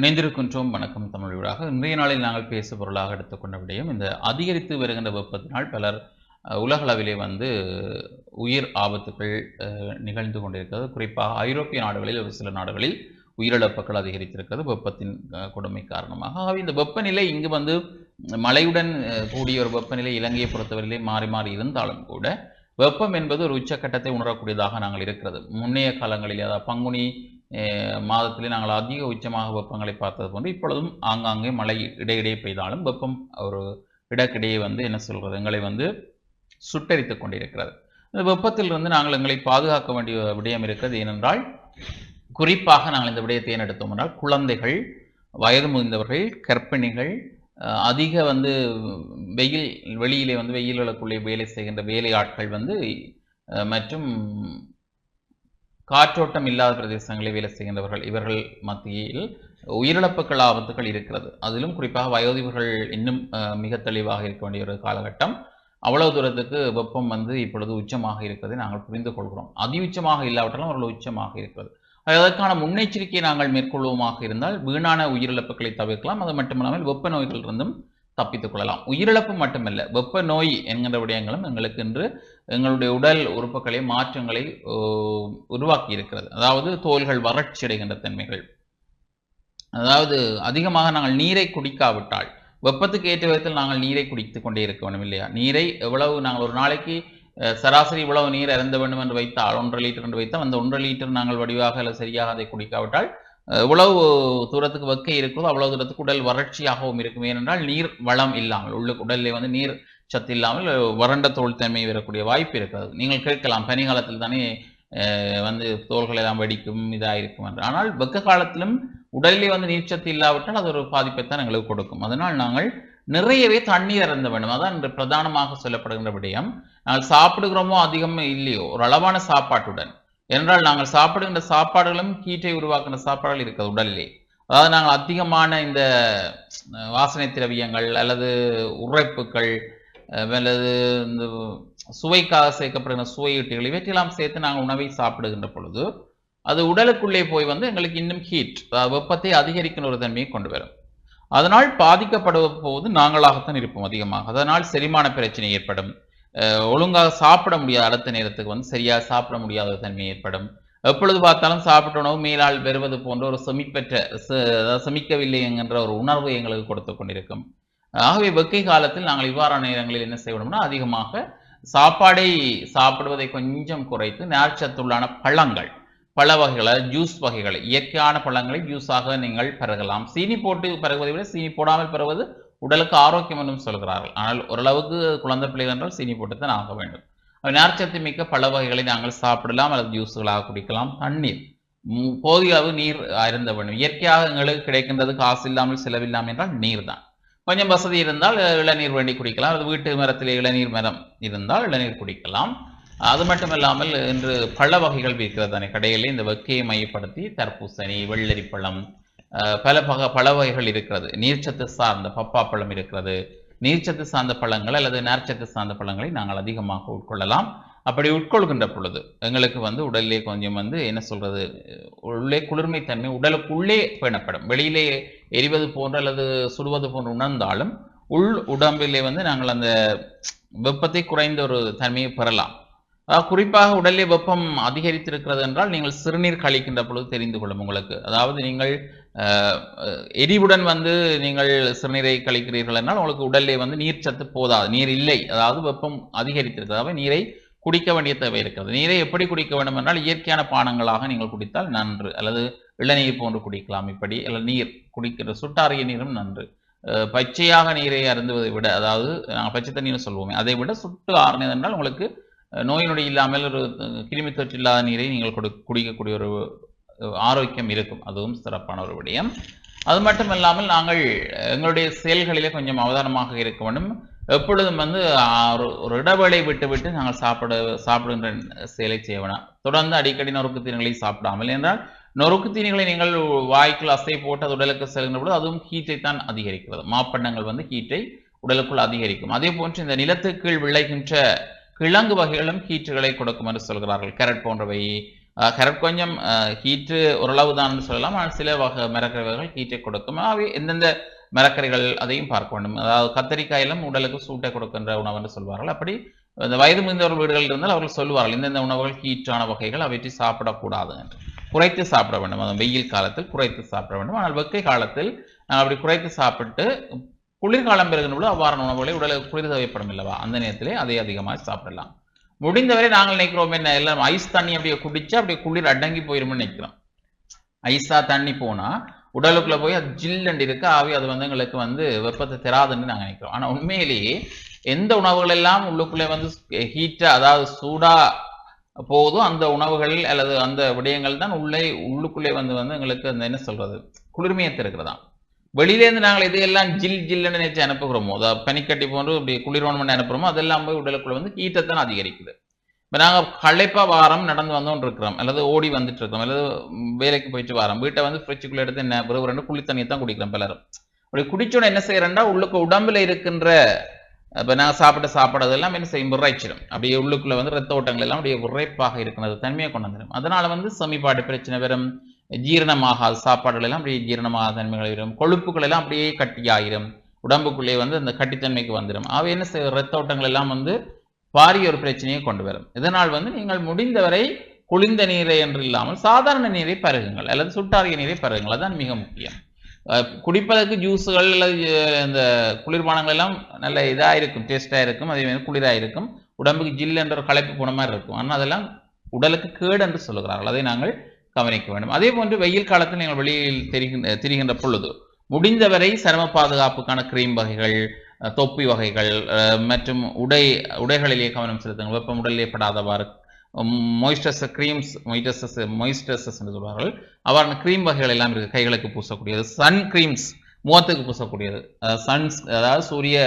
இணைந்திருக்கின்றோம். வணக்கம் தமிழ் வீடாக. இன்றைய நாளில் நாங்கள் பேசு பொருளாக எடுத்துக்கொண்ட விடயம் இந்த அதிகரித்து வருகின்ற வெப்பத்தினால் பலர் உலகளவிலே வந்து உயிர் ஆபத்துகள் நிகழ்ந்து கொண்டிருக்கிறது. குறிப்பாக ஐரோப்பிய நாடுகளில் ஒரு சில நாடுகளில் உயிரிழப்புகள் அதிகரித்திருக்கிறது வெப்பத்தின் கொடுமை காரணமாக. ஆகவே இந்த வெப்பநிலை இங்கு வந்து மழையுடன் கூடிய ஒரு வெப்பநிலை இலங்கையை பொறுத்தவரையிலே மாறி மாறி இருந்தாலும் கூட வெப்பம் என்பது ஒரு உச்சக்கட்டத்தை உணரக்கூடியதாக நாங்கள் இருக்கிறது. முன்னைய காலங்களில் அதாவது பங்குனி மாதத்திலே நாங்கள் அதிக உச்சமாக வெப்பங்களை பார்த்தது போன்று இப்பொழுதும் ஆங்காங்கே மழை இடையிடையே பெய்தாலும் வெப்பம் ஒரு இடக்கிடையே வந்து என்ன சொல்கிறது எங்களை வந்து சுட்டரித்து கொண்டிருக்கிறது. இந்த வெப்பத்திலிருந்து நாங்கள் எங்களை பாதுகாக்க வேண்டிய விடயம் இருக்கிறது ஏனென்றால் குறிப்பாக நாங்கள் இந்த விடயத்தை ஏன் எடுத்தோம் என்றால் குழந்தைகள் வயது முதிர்ந்தவர்கள் கர்ப்பிணிகள் அதிக வந்து வெயில் வெளியிலே வந்து வெயில்களுக்குள்ளே வேலை செய்கின்ற வேலையாட்கள் வந்து மற்றும் காற்றோட்டம் இல்லாத பிரதேசங்களில் வேலை செய்கின்றவர்கள் இவர்கள் மத்தியில் உயிரிழப்புகள் ஆபத்துகள் இருக்கிறது. அதிலும் குறிப்பாக வயோதிபர்கள் இன்னும் மிக தெளிவாக இருக்க வேண்டிய ஒரு காலகட்டம். அவ்வளவு தூரத்துக்கு வெப்பம் வந்து இப்பொழுது உச்சமாக இருக்கிறதை நாங்கள் புரிந்து கொள்கிறோம். அதி உச்சமாக இல்லாவிட்டாலும் அவர்கள் உச்சமாக இருக்கிறது. அதற்கான முன்னெச்சரிக்கையை நாங்கள் மேற்கொள்வோமாக இருந்தால் வீணான உயிரிழப்புகளை தவிர்க்கலாம். அது மட்டுமில்லாமல் வெப்ப நோய்களிலிருந்தும் தப்பித்துக் கொள்ளலாம். உயிரிழப்பு மட்டுமல்ல வெப்ப நோய் என்கின்ற விடயங்களும் எங்களுக்கு இன்று எங்களுடைய உடல் உறுப்புகளை மாற்றங்களை ஓ, உருவாக்கி இருக்கிறது அதாவது தோள்கள் வறட்சி அடைகின்ற தன்மைகள். அதாவது அதிகமாக நாங்கள் நீரை குடிக்காவிட்டால் வெப்பத்துக்கு ஏற்ற விதத்தில் நாங்கள் நீரை குடித்து கொண்டே இருக்க வேண்டும் இல்லையா? நீரை எவ்வளவு நாங்கள் ஒரு நாளைக்கு சராசரி இவ்வளவு நீர் இறந்த வேண்டும் என்று வைத்தால் ஒன்றரை லிட்டர் என்று வைத்தால் அந்த ஒன்றரை லிட்டர் நாங்கள் வடிவாக அல்ல சரியாக அதை குடிக்காவிட்டால் அஹ், எவ்வளவு தூரத்துக்கு வெக்கை இருக்கிறதோ அவ்வளவு தூரத்துக்கு உடல் வறட்சியாகவும் இருக்கும். ஏனென்றால் நீர் வளம் இல்லாமல் உள்ள உடலில் வந்து நீர் சத்து இல்லாமல் வறண்ட தோல் தன்மை வரக்கூடிய வாய்ப்பு இருக்கிறது நீங்கள் கேட்கலாம் பனிகாலத்தில் தானே வந்து தோள்கள் எல்லாம் வெடிக்கும் இதாக இருக்கும் என்று. ஆனால் வெக்க காலத்திலும் உடலிலே வந்து நீர்ச்சத்து இல்லாவிட்டால் அது ஒரு பாதிப்பை தான் எங்களுக்கு கொடுக்கும். அதனால் நாங்கள் நிறையவே தண்ணீர் இறந்த வேண்டும். அதான் இன்று பிரதானமாக சொல்லப்படுகின்ற விடயம். நாங்கள் சாப்பிடுகிறோமோ அதிகம் இல்லையோ ஒரு அளவான சாப்பாட்டுடன். என்றால் நாங்கள் சாப்பிடுகின்ற சாப்பாடுகளும் கீட்டை உருவாக்குகின்ற சாப்பாடுகள் இருக்கிறது உடலிலே. அதாவது நாங்கள் அதிகமான இந்த வாசனை திரவியங்கள் அல்லது உரைப்புகள் அல்லது இந்த சுவைக்காக சேர்க்கப்படுகிற சுவையீட்டுகள் இவற்றையெல்லாம் சேர்த்து நாங்கள் உணவை சாப்பிடுகின்ற பொழுது அது உடலுக்குள்ளே போய் வந்து எங்களுக்கு இன்னும் ஹீட் வெப்பத்தை அதிகரிக்கிற ஒரு தன்மையை கொண்டு வரும். அதனால் பாதிக்கப்படுவ போது நாங்களாகத்தான் இருப்போம் அதிகமாக. அதனால் செரிமான பிரச்சனை ஏற்படும். ஒழுங்காக சாப்பிட முடியாத அடுத்த நேரத்துக்கு வந்து சரியாக சாப்பிட முடியாத ஒரு தன்மை ஏற்படும். எப்பொழுது பார்த்தாலும் சாப்பிட்ட உணவு மேலால் பெறுவது போன்ற ஒரு செமிப்பற்ற அதாவது செமிக்கவில்லை என்கின்ற ஒரு உணர்வு எங்களுக்கு கொடுத்து கொண்டிருக்கும். ஆகவே வெக்கை காலத்தில் நாங்கள் இவ்வாறான நேரங்களில் என்ன செய்யணும்னா அதிகமாக சாப்பாடை சாப்பிடுவதை கொஞ்சம் குறைத்து நேர்ச்சத்துள்ளான பழங்கள் பழ வகைகளை ஜூஸ் வகைகளை இயற்கையான பழங்களை ஜூஸாக நீங்கள் பருகலாம். சீனி போட்டு பருகுவதை விட சீனி போடாமல் பெறுவது உடலுக்கு ஆரோக்கியம் என்றும் சொல்கிறார்கள். ஆனால் ஓரளவுக்கு குழந்தை பிள்ளைகள் என்றால் சீனி போட்டு தான் ஆக வேண்டும். நேர்ச்சத்து மிக்க பழ வகைகளை நாங்கள் சாப்பிடலாம் அல்லது ஜூஸுகளாக குடிக்கலாம். தண்ணீர் போதிய அளவு நீர் அருந்த வேண்டும். இயற்கையாக எங்களுக்கு கிடைக்கின்றது காசு இல்லாமல் செலவில்லாமல் என்றால் நீர் தான் கொஞ்சம் வசதி இருந்தால் இளநீர் வேண்டி குடிக்கலாம். அல்லது வீட்டு மரத்தில் இளநீர் மரம் இருந்தால் இளநீர் குடிக்கலாம். அது மட்டும் இல்லாமல் இன்று பழ வகைகள் விற்கிறது தானே. கடையில் இந்த வெக்கையை மையப்படுத்தி தர்பூசணி வெள்ளரி பழம் பல பக பழ வகைகள் இருக்கிறது. நீர்ச்சத்து சார்ந்த பப்பா பழம் இருக்கிறது. நீர்ச்சத்து சார்ந்த பழங்கள் அல்லது நார்ச்சத்து சார்ந்த பழங்களை நாங்கள் அதிகமாக உட்கொள்ளலாம். அப்படி உட்கொள்கின்ற பொழுது எங்களுக்கு வந்து உடலிலே கொஞ்சம் வந்து என்ன சொல்றது உள்ளே குளிர்மை தன்மை உடலுக்குள்ளே பேணப்படும். வெளியிலே எரிவது போன்ற அல்லது சுடுவது போன்று உணர்ந்தாலும் உள் உடம்பிலே வந்து நாங்கள் அந்த வெப்பத்தை குறைந்த ஒரு தன்மையை பெறலாம். குறிப்பாக உடலே வெப்பம் அதிகரித்திருக்கிறது என்றால் நீங்கள் சிறுநீர் கழிக்கின்ற பொழுது தெரிந்து கொள்ளும் உங்களுக்கு. அதாவது நீங்கள் எரிவுடன் வந்து நீங்கள் சிறுநீரை கழிக்கிறீர்கள் என்றால் உங்களுக்கு உடலே வந்து நீர் சத்து போதாது நீர் இல்லை. அதாவது வெப்பம் அதிகரித்திருக்கிறது. அதாவது நீரை குடிக்க வேண்டிய தேவை இருக்கிறது. நீரை எப்படி குடிக்க வேண்டும் என்றால் இயற்கையான பானங்களாக நீங்கள் குடித்தால் நன்று. அல்லது இளநீர் போன்று குடிக்கலாம். இப்படி அல்லது நீர் குடிக்கிற சுட்டாரிய நீரும் நன்று. பச்சையாக நீரை அருந்துவதை விட அதாவது நாங்கள் பச்சை தண்ணீர் சொல்வோமே அதை விட சுட்டு ஆறுனது என்றால் உங்களுக்கு நோய் நொடி இல்லாமல் ஒரு கிருமி தொற்று இல்லாத நீரை நீங்கள் கொடு குடிக்கக்கூடிய ஒரு ஆரோக்கியம் இருக்கும். அதுவும் சிறப்பான ஒரு விடயம். அது மட்டும் இல்லாமல் நாங்கள் எங்களுடைய செயல்களிலே கொஞ்சம் அவதானமாக இருக்க வேண்டும். எப்பொழுதும் வந்து ஒரு ஒரு இடைவேளை விட்டு விட்டு நாங்கள் சாப்பிட சாப்பிடுகின்ற செயலை செய்ய வேணாம். தொடர்ந்து அடிக்கடி நொறுக்கு தீனிகளை சாப்பிடாமல் என்றால் நொறுக்கு தீனிகளை நீங்கள் வாய்க்குள் அசை போட்டு அது உடலுக்கு செல்கின்ற பொழுது அதுவும் ஹீட்டை தான் அதிகரிக்கிறது. மாப்பண்டங்கள் வந்து ஹீட்டை உடலுக்குள் அதிகரிக்கும். அதே போன்று இந்த நிலத்து கீழ் விளைகின்ற கிழங்கு வகைகளும் ஹீட்டுகளை கொடுக்கும் என்று சொல்கிறார்கள். கேரட் போன்றவை கரட் கொஞ்சம் ஹீட்டு ஓரளவு தான் சொல்லலாம். ஆனால் சில வகை மரக்கறி வகைகள் ஹீட்டை கொடுக்கும். அவை எந்தெந்த மரக்கறிகள் அதையும் பார்க்க வேண்டும். அதாவது கத்தரிக்காயிலும் உடலுக்கு சூட்டை கொடுக்கின்ற உணவு என்று சொல்வார்கள். அப்படி இந்த வயது முதிர்ந்தவர்கள் வீடுகள் இருந்தால் அவர்கள் சொல்வார்கள் இந்தந்த உணவுகள் ஹீட்டான வகைகள் அவற்றை சாப்பிடக்கூடாது என்று. குறைத்து சாப்பிட வேண்டும். அது வெயில் காலத்தில் குறைத்து சாப்பிட வேண்டும். ஆனால் வெக்கை காலத்தில் நாங்கள் அப்படி குறைத்து சாப்பிட்டு குளிர்காலம் பெறுகின்ற பொழுது அவ்வாறான உணவுகளை உடலுக்கு குளிர் தேவைப்படும் இல்லவா? அந்த நேரத்திலே அதை அதிகமாக சாப்பிடலாம். முடிந்தவரை நாங்கள் நினைக்கிறோம் என்ன எல்லாம் ஐஸ் தண்ணி அப்படியே குடிச்சு அப்படியே குளிர் அடங்கி போயிருமோன்னு நினைக்கிறோம். ஐஸா தண்ணி போனால் உடலுக்குள்ள போய் அது ஜில்லண்டு இருக்கு ஆவி அது வந்து எங்களுக்கு வந்து வெப்பத்தை தராதுன்னு நாங்கள் நினைக்கிறோம். ஆனா உண்மையிலேயே எந்த உணவுகள் எல்லாம் உள்ளுக்குள்ளே வந்து ஹீட்டா அதாவது சூடா போதும் அந்த உணவுகள் அல்லது அந்த விடயங்கள் தான் உள்ளே உள்ளுக்குள்ளே வந்து வந்து எங்களுக்கு அந்த என்ன சொல்றது? குளிர்மையை தருகிறதாம் வெளியிலேருந்து நாங்கள் இதையெல்லாம் ஜில் ஜில்லுன்னு நினைச்சு அனுப்புகிறோமோ? அதாவது பனிக்கட்டி போன்று இப்படி குளிர்வனம் பண்ணி அனுப்புகிறோமோ? அதெல்லாம் போய் உடலுக்குள்ளே வந்து ஹீட்டை தான் அதிகரிக்குது. இப்போ நாங்கள் களைப்பா வாரம் நடந்து வந்தோன்ட்ருக்கிறோம் அல்லது ஓடி வந்துட்டு இருக்கோம் அல்லது வேலைக்கு போயிட்டு வரோம். வீட்டை வந்து ஃப்ரிட்ஜுக்குள்ள எடுத்து என்ன பிறகு ரெண்டு குளி தண்ணியை தான் குடிக்கிறோம் பலரும். அப்படி குடிச்சோட என்ன செய்யறேன்டா உள்ளுக்கு உடம்புல இருக்கின்ற இப்போ நாங்கள் சாப்பிட்ட சாப்பாடு எல்லாம் என்ன செய்யும்? விரைச்சிடும் அப்படியே உள்ளுக்குள்ள வந்து ரத்த ஓட்டங்கள் எல்லாம் அப்படியே விரைப்பாக இருக்கிறது தன்மையை கொண்டு வந்துடும் அதனால வந்து செமிப்பாடு பிரச்சனை வரும் ஜீரணமாகாத சாப்பாடுகள் எல்லாம் அப்படியே ஜீரணமாகாத தன்மைகள் வரும் கொழுப்புகள் எல்லாம் அப்படியே கட்டியாயிரும். உடம்புக்குள்ளே வந்து அந்த கட்டித்தன்மைக்கு வந்துடும் அவை என்ன செய்ய ரத்த ஓட்டங்கள் எல்லாம் வந்து பாரிய ஒரு பிரச்சனையை கொண்டு வரும். இதனால் வந்து நீங்கள் முடிந்தவரை குளிர்ந்த நீரை என்று இல்லாமல் சாதாரண நீரை பருகுங்கள் அல்லது சுட்டாரிய நீரை பருகுங்கள். அதுதான் மிக முக்கியம். குடிப்பதற்கு ஜூஸுகள் அல்லது இந்த குளிர்பானங்கள் எல்லாம் நல்ல இதாக இருக்கும் டேஸ்டாக இருக்கும். அதே மாதிரி குளிராக இருக்கும் உடம்புக்கு ஜில் என்ற ஒரு களைப்பு போன மாதிரி இருக்கும். ஆனால் அதெல்லாம் உடலுக்கு கேடு என்று சொல்லுகிறார்கள். அதை நாங்கள் கவனிக்க வேண்டும். அதே போன்று வெயில் காலத்தில் நீங்கள் வெளியில் தெரிகின்ற திரிகின்ற பொழுது முடிந்தவரை சரும பாதுகாப்புக்கான கிரீம் வகைகள் தொப்பி வகைகள் மற்றும் உடை உடைகளிலேயே கவனம் செலுத்துங்கள். வெப்பம் உடலிலே படாதவாறு மொய்ஸ்டர்ஸ் க்ரீம்ஸ் மொய்டசஸ் மொய்ஸ்டர்ஸஸ் என்று சொல்வார்கள். அவ்வாறு க்ரீம் வகைகள் எல்லாம் இருக்குது கைகளுக்கு பூசக்கூடியது. சன் க்ரீம்ஸ் முகத்துக்கு பூசக்கூடியது. சன்ஸ் அதாவது சூரிய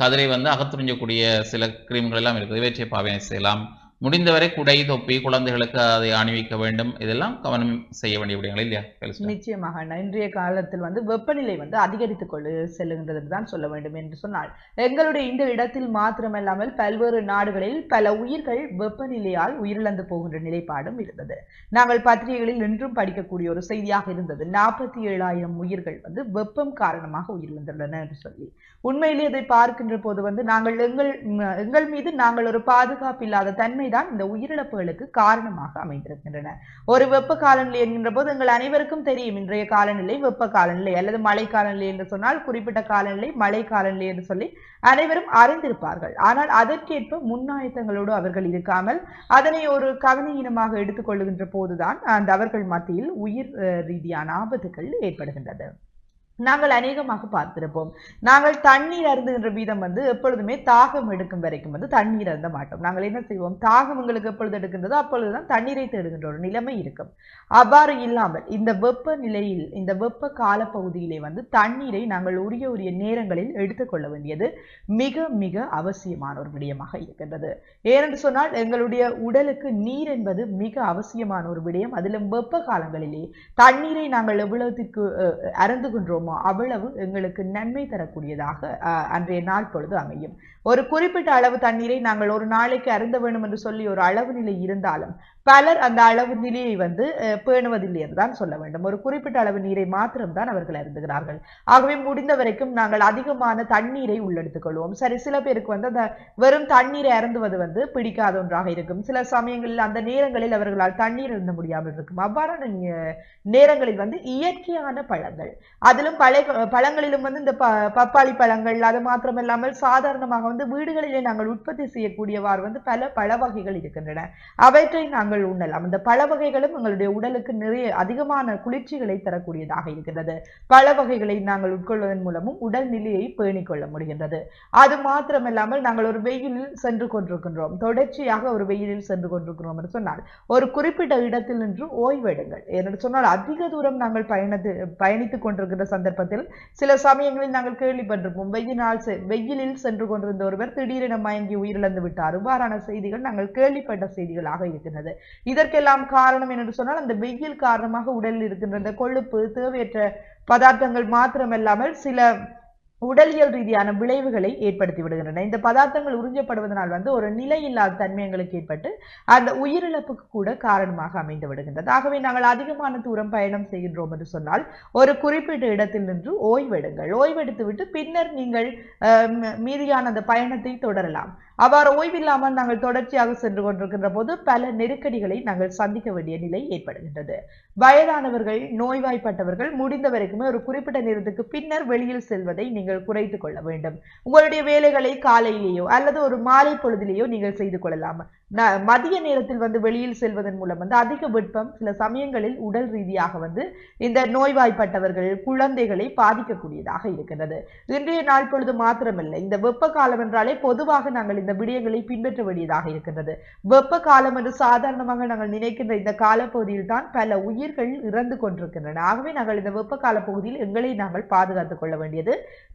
கதிரை வந்து அகத்துறிஞ்சக்கூடிய சில கிரீம்கள் எல்லாம் இருக்குது. இவற்றை பாவனை செய்யலாம். முடிந்தவரை குடை தொப்பி குழந்தைகளுக்கு அதை அணிவிக்க வேண்டும். இதெல்லாம் கவனம் செய்ய வேண்டிய விடயங்கள் இல்லையா நிச்சயமாக. இன்றைய காலத்தில் வந்து வெப்பநிலை வந்து அதிகரித்துக் கொண்டு செல்லுகின்றது தான் சொல்ல வேண்டும் என்று சொன்னால் எங்களுடைய இந்த இடத்தில் மாத்திரமல்லாமல் பல்வேறு நாடுகளில் பல உயிர்கள் வெப்பநிலையால் உயிரிழந்து போகின்ற நிலைப்பாடும் இருந்தது. நாங்கள் பத்திரிகைகளில் இன்றும் படிக்கக்கூடிய ஒரு செய்தியாக இருந்தது நாற்பத்தி ஏழாயிரம் உயிர்கள் வந்து வெப்பம் காரணமாக உயிரிழந்துள்ளன என்று சொல்லி. உண்மையிலே இதை பார்க்கின்ற போது வந்து நாங்கள் எங்கள் எங்கள் மீது நாங்கள் ஒரு பாதுகாப்பு இல்லாத தன்மை தான் இந்த உயிரிழப்புகளுக்கு காரணமாக அமைந்திருக்கின்றன. ஒரு வெப்ப காலநிலை என்கின்ற போது எங்கள் அனைவருக்கும் தெரியும் இன்றைய காலநிலை வெப்ப காலநிலை அல்லது மழை காலநிலை என்று சொன்னால் குறிப்பிட்ட காலநிலை மழை காலநிலை என்று சொல்லி அனைவரும் அறிந்திருப்பார்கள். ஆனால் அதற்கேற்ப முன்னாயத்தங்களோடு அவர்கள் இருக்காமல் அதனை ஒரு கவனையினமாக எடுத்துக்கொள்ளுகின்ற போதுதான் அந்த அவர்கள் மத்தியில் உயிர் ரீதியான ஆபத்துகள் ஏற்படுகின்றது. நாங்கள் அநேகமாக பார்த்திருப்போம். நாங்கள் தண்ணீர் அருந்துகின்ற வீதம் வந்து எப்பொழுதுமே தாகம் எடுக்கும் வரைக்கும் வந்து தண்ணீர் அருந்த மாட்டோம். நாங்கள் என்ன செய்வோம்? தாகம் எங்களுக்கு எப்பொழுது எடுக்கின்றதோ அப்பொழுதுதான் தண்ணீரை தேடுகின்ற ஒரு நிலைமை இருக்கும். அவ்வாறு இல்லாமல் இந்த வெப்ப நிலையில் இந்த வெப்ப காலப்பகுதியிலே வந்து தண்ணீரை நாங்கள் உரிய உரிய நேரங்களில் எடுத்துக்கொள்ள வேண்டியது மிக மிக அவசியமான ஒரு விடயமாக இருக்கின்றது. ஏனென்று சொன்னால் எங்களுடைய உடலுக்கு நீர் என்பது மிக அவசியமான ஒரு விடயம். அதிலும் வெப்ப காலங்களிலே தண்ணீரை நாங்கள் எவ்வளவுக்கு அஹ், அருந்துகின்றோமோ அவ்வளவு எங்களுக்கு நன்மை தரக்கூடியதாக அன்றைய நாள் பொழுது அமையும். ஒரு குறிப்பிட்ட அளவு தண்ணீரை நாங்கள் ஒரு நாளைக்கு அருந்த வேண்டும் என்று சொல்லி ஒரு அளவு நிலை இருந்தாலும் பலர் அந்த அளவு நிலையை வந்து பேணுவதில்லை என்றுதான் சொல்ல வேண்டும். ஒரு குறிப்பிட்ட அளவு நீரை மாத்திரம்தான் அவர்கள் அருந்துகிறார்கள். ஆகவே முடிந்த வரைக்கும் நாங்கள் அதிகமான தண்ணீரை உள்ளெடுத்துக் கொள்வோம். சரி சில பேருக்கு வந்து அந்த வெறும் தண்ணீரை அருந்துவது வந்து பிடிக்காத ஒன்றாக இருக்கும். சில சமயங்களில் அந்த நேரங்களில் அவர்களால் தண்ணீர் அருந்த முடியாமல் இருக்கும். அவ்வாறான நேரங்களில் வந்து இயற்கையான பழங்கள் அதிலும் பழ பழங்களிலும் வந்து இந்த ப- பப்பாளி பழங்கள் அது மாத்திரமில்லாமல் சாதாரணமாக வந்து வீடுகளிலே நாங்கள் உற்பத்தி செய்யக்கூடியவாறு வந்து பல பழ வகைகள் இருக்கின்றன. அவற்றை நாங்கள் உண்ணலாம். இந்த பழ வகைகளும் எங்களுடைய உடலுக்கு நிறைய அதிகமான குளிர்ச்சிகளை தரக்கூடியதாக இருக்கின்றது. பழ வகைகளை நாங்கள் உட்கொள்வதன் மூலமும் உடல் நிலையை பேணிக் கொள்ள முடிகின்றது. அது மாத்திரமில்லாமல் நாங்கள் ஒரு வெயிலில் சென்று கொண்டிருக்கின்றோம். தொடர்ச்சியாக ஒரு வெயிலில் சென்று கொண்டிருக்கிறோம் என்று சொன்னால் ஒரு குறிப்பிட்ட இடத்தில் நின்று ஓய்வெடுங்கள். என்று சொன்னால் அதிக தூரம் நாங்கள் பயணத்து பயணித்துக் கொண்டிருக்கிற சந்தர்ப்பத்தில் சில சமயங்களில் நாங்கள் கேள்விப்பட்டிருப்போம். வெயினால் வெயிலில் சென்று கொண்டிருந்த ஒருவர் திடீரென மயங்கி உயிரிழந்து விட்டார். இவ்வாறான செய்திகள் நாங்கள் கேள்விப்பட்ட செய்திகளாக இருக்கின்றது. இதற்கெல்லாம் காரணம் என்று சொன்னால் அந்த வெயில் காரணமாக உடலில் இருக்கின்ற இந்த கொழுப்பு தேவையற்ற பதார்த்தங்கள் மாத்திரமல்லாமல் சில உடலியல் ரீதியான விளைவுகளை ஏற்படுத்தி விடுகின்றன. இந்த பதார்த்தங்கள் உறிஞ்சப்படுவதனால் வந்து ஒரு நிலையில்லாத தன்மை எங்களுக்கு ஏற்பட்டு அந்த உயிரிழப்புக்கு கூட காரணமாக அமைந்து விடுகின்றது. ஆகவே நாங்கள் அதிகமான தூரம் பயணம் செய்கின்றோம் என்று சொன்னால் ஒரு குறிப்பிட்ட இடத்தில் நின்று ஓய்வெடுங்கள். ஓய்வெடுத்து விட்டு பின்னர் நீங்கள் மீதியான அந்த பயணத்தை தொடரலாம். அவ்வாறு ஓய்வில்லாமல் நாங்கள் தொடர்ச்சியாக சென்று கொண்டிருக்கின்ற போது பல நெருக்கடிகளை நாங்கள் சந்திக்க வேண்டிய நிலை ஏற்படுகின்றது. வயதானவர்கள் நோய்வாய்ப்பட்டவர்கள் முடிந்த வரைக்குமே ஒரு குறிப்பிட்ட நேரத்துக்கு பின்னர் வெளியில் செல்வதை நீங்கள் குறைத்து கொள்ள வேண்டும். உங்களுடைய வேலைகளை காலையிலேயோ அல்லது ஒரு மாலை பொழுதிலேயோ நீங்கள் செய்து கொள்ளலாம். மதிய நேரத்தில் வந்து வெளியில் செல்வதன் மூலம் வந்து அதிக வெப்பம் சில சமயங்களில் உடல் ரீதியாக வந்து இந்த நோய்வாய்ப்பட்டவர்கள் குழந்தைகளை பாதிக்கக்கூடியதாக இருக்கின்றது. இன்றைய நாள் பொழுது மாத்திரமல்ல இந்த வெப்ப காலம் என்றாலே பொதுவாக நாங்கள் இந்த விடயங்களை பின்பற்ற வேண்டியதாக இருக்கின்றது. வெப்ப காலம் என்று சாதாரணமாக நாங்கள் நினைக்கின்ற இந்த காலப்பகுதியில் தான் பல உயிர்கள் இறந்து கொண்டிருக்கின்றன. ஆகவே நாங்கள் இந்த வெப்ப கால பகுதியில் எங்களை நாங்கள் பாதுகாத்துக் கொள்ள வேண்டியது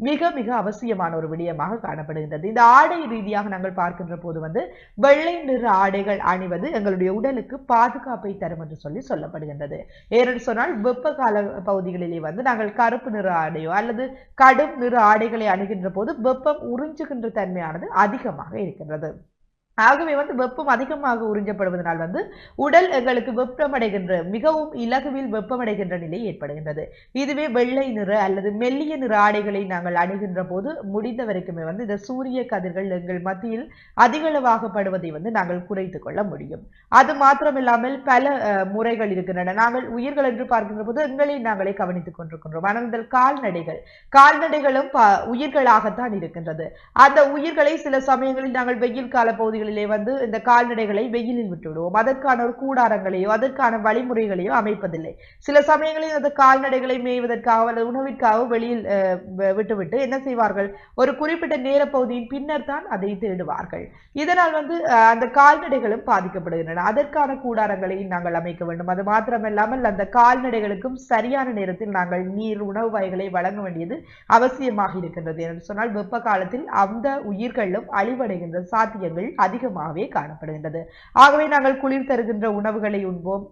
மிக மிக அவசியமான ஒரு விடயமாக காணப்படுகின்றது. இந்த ஆடை ரீதியாக நாங்கள் பார்க்கின்ற போது வந்து வெள்ளை நிற ஆடைகள் அணிவது எங்களுடைய உடலுக்கு பாதுகாப்பை தரும் என்று சொல்லி சொல்லப்படுகின்றது. ஏனென்று சொன்னால் வெப்ப கால பகுதிகளிலே வந்து நாங்கள் கருப்பு நிற ஆடையோ அல்லது கடும் நிற ஆடைகளை அணுகின்ற போது வெப்பம் உறிஞ்சுகின்ற தன்மையானது அதிகமாக இருக்கின்றது. ஆகவே வந்து வெப்பம் அதிகமாக உறிஞ்சப்படுவதனால் வந்து உடல் எங்களுக்கு வெப்பமடைகின்ற மிகவும் இலகுவில் வெப்பமடைகின்ற நிலை ஏற்படுகின்றது. இதுவே வெள்ளை நிற அல்லது மெல்லிய நிற ஆடைகளை நாங்கள் அணுகின்ற போது முடிந்த வரைக்குமே வந்து இந்த சூரிய கதிர்கள் எங்கள் மத்தியில் அதிகளவாக படுவதை வந்து நாங்கள் குறைத்து கொள்ள முடியும். அது மாத்திரமில்லாமல் பல முறைகள் இருக்கின்றன. நாங்கள் உயிர்கள் என்று பார்க்கின்ற போது எங்களை நாங்களே கவனித்துக் கொண்டிருக்கின்றோம். ஆனால் இந்த கால்நடைகள் கால்நடைகளும் உயிர்களாகத்தான் இருக்கின்றது. அந்த உயிர்களை சில சமயங்களில் நாங்கள் வெயில் கால பகுதிகள் பகுதிகளிலே வந்து இந்த கால்நடைகளை வெயிலில் விட்டுவிடுவோம். அதற்கான ஒரு கூடாரங்களையோ அதற்கான வழிமுறைகளையோ அமைப்பதில்லை. சில சமயங்களில் அந்த கால்நடைகளை மேய்வதற்காக அல்லது உணவிற்காக வெளியில் விட்டுவிட்டு என்ன செய்வார்கள்? ஒரு குறிப்பிட்ட நேர பகுதியின் பின்னர் தான் அதை தேடுவார்கள். இதனால் வந்து அந்த கால்நடைகளும் பாதிக்கப்படுகின்றன. அதற்கான கூடாரங்களை நாங்கள் அமைக்க வேண்டும். அது மாத்திரமல்லாமல் அந்த கால்நடைகளுக்கும் சரியான நேரத்தில் நாங்கள் நீர் உணவு வகைகளை வழங்க வேண்டியது அவசியமாக இருக்கின்றது. என்று சொன்னால் வெப்ப காலத்தில் அந்த உயிர்களும் அழிவடைகின்ற சாத்தியங்கள் அதிகமாகவே காணப்படுகின்றது. ஆகவே நாங்கள் குளிர் தருகின்ற உணவுகளை உண்போம்.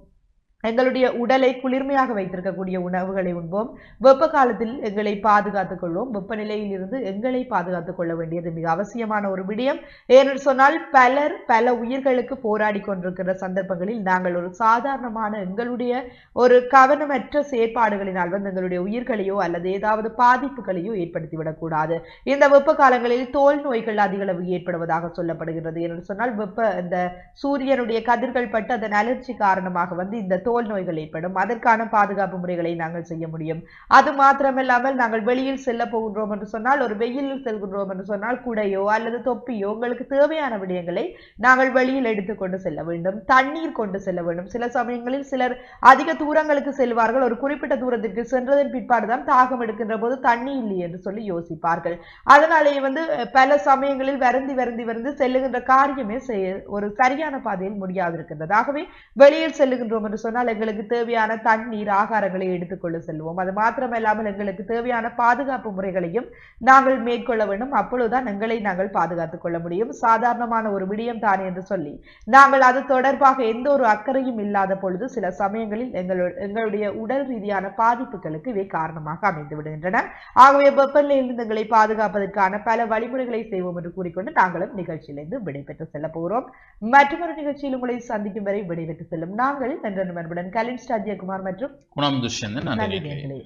எங்களுடைய உடலை குளிர்மையாக வைத்திருக்கக்கூடிய உணவுகளை உண்போம். வெப்ப காலத்தில் எங்களை பாதுகாத்துக் கொள்வோம். வெப்பநிலையில் இருந்து எங்களை பாதுகாத்துக் கொள்ள வேண்டியது மிக அவசியமான ஒரு விடயம். ஏனென்று சொன்னால் பலர் பல உயிர்களுக்கு போராடி கொண்டிருக்கிற சந்தர்ப்பங்களில் நாங்கள் ஒரு சாதாரணமான எங்களுடைய ஒரு கவனமற்ற செயற்பாடுகளினால் வந்து எங்களுடைய உயிர்களையோ அல்லது ஏதாவது பாதிப்புகளையோ ஏற்படுத்திவிடக்கூடாது. இந்த வெப்ப காலங்களில் தோல் நோய்கள் அதிகளவு ஏற்படுவதாக சொல்லப்படுகிறது. என்று சொன்னால் வெப்ப இந்த சூரியனுடைய கதிர்கள் பட்டு அதன் அலர்ச்சி காரணமாக வந்து இந்த தோல் நோய்கள் ஏற்படும். அதற்கான பாதுகாப்பு முறைகளை நாங்கள் செய்ய முடியும். அது மாத்திரமில்லாமல் நாங்கள் வெளியில் செல்ல போகின்றோம் என்று சொன்னால் ஒரு வெயிலில் செல்கின்றோம் என்று சொன்னால் குடையோ அல்லது தொப்பியோ உங்களுக்கு தேவையான விடயங்களை நாங்கள் வெளியில் எடுத்துக்கொண்டு செல்ல வேண்டும். தண்ணீர் கொண்டு செல்ல வேண்டும். சில சமயங்களில் சிலர் அதிக தூரங்களுக்கு செல்வார்கள். ஒரு குறிப்பிட்ட தூரத்திற்கு சென்றதன் பிற்பாடுதான் தாகம் எடுக்கின்ற போது தண்ணி இல்லை என்று சொல்லி யோசிப்பார்கள். அதனாலேயே வந்து பல சமயங்களில் வருந்தி வருந்தி வருந்தி செல்லுகின்ற காரியமே செய்ய ஒரு சரியான பாதையில் முடியாது இருக்கின்றது ஆகவே வெளியில் செல்லுகின்றோம் என்று சொன்னால் எங்களுக்கு தேவையான தண்ணீர் ஆகாரங்களை எடுத்துக்கொள்ள செல்வோம் அது மாத்திரமல்லாமல் எங்களுக்கு தேவையான பாதுகாப்பு முறைகளையும் நாங்கள் மேற்கொள்ள வேண்டும். அப்பொழுதுதான் எங்களை நாங்கள் பாதுகாத்துக் கொள்ள முடியும். சாதாரணமான ஒரு விடயம் தானே என்று சொல்லி நாங்கள் அது தொடர்பாக எந்த ஒரு அக்கறையும் இல்லாத பொழுது சில சமயங்களில் எங்களு- எங்களுடைய உடல் ரீதியான பாதிப்புகளுக்கு இவை காரணமாக அமைந்து விடுகின்றன. ஆகவே வெப்பநிலையிலிருந்து எங்களை பாதுகாப்பதற்கான பல வழிமுறைகளை செய்வோம் என்று கூறிக்கொண்டு நாங்களும் நிகழ்ச்சியிலிருந்து விடைபெற்று செல்ல போகிறோம். மற்றொரு நிகழ்ச்சியில் உங்களை சந்திக்கும் வரை விடைபெற்று செல்லும் நாங்கள் நன்றி കാണപ്പെടുവാൻ കലിൻ ഷാജിയകുമാർ മറ്റും ഗുണം ദുഷ്യന്തൻ നന്ദിനികളെ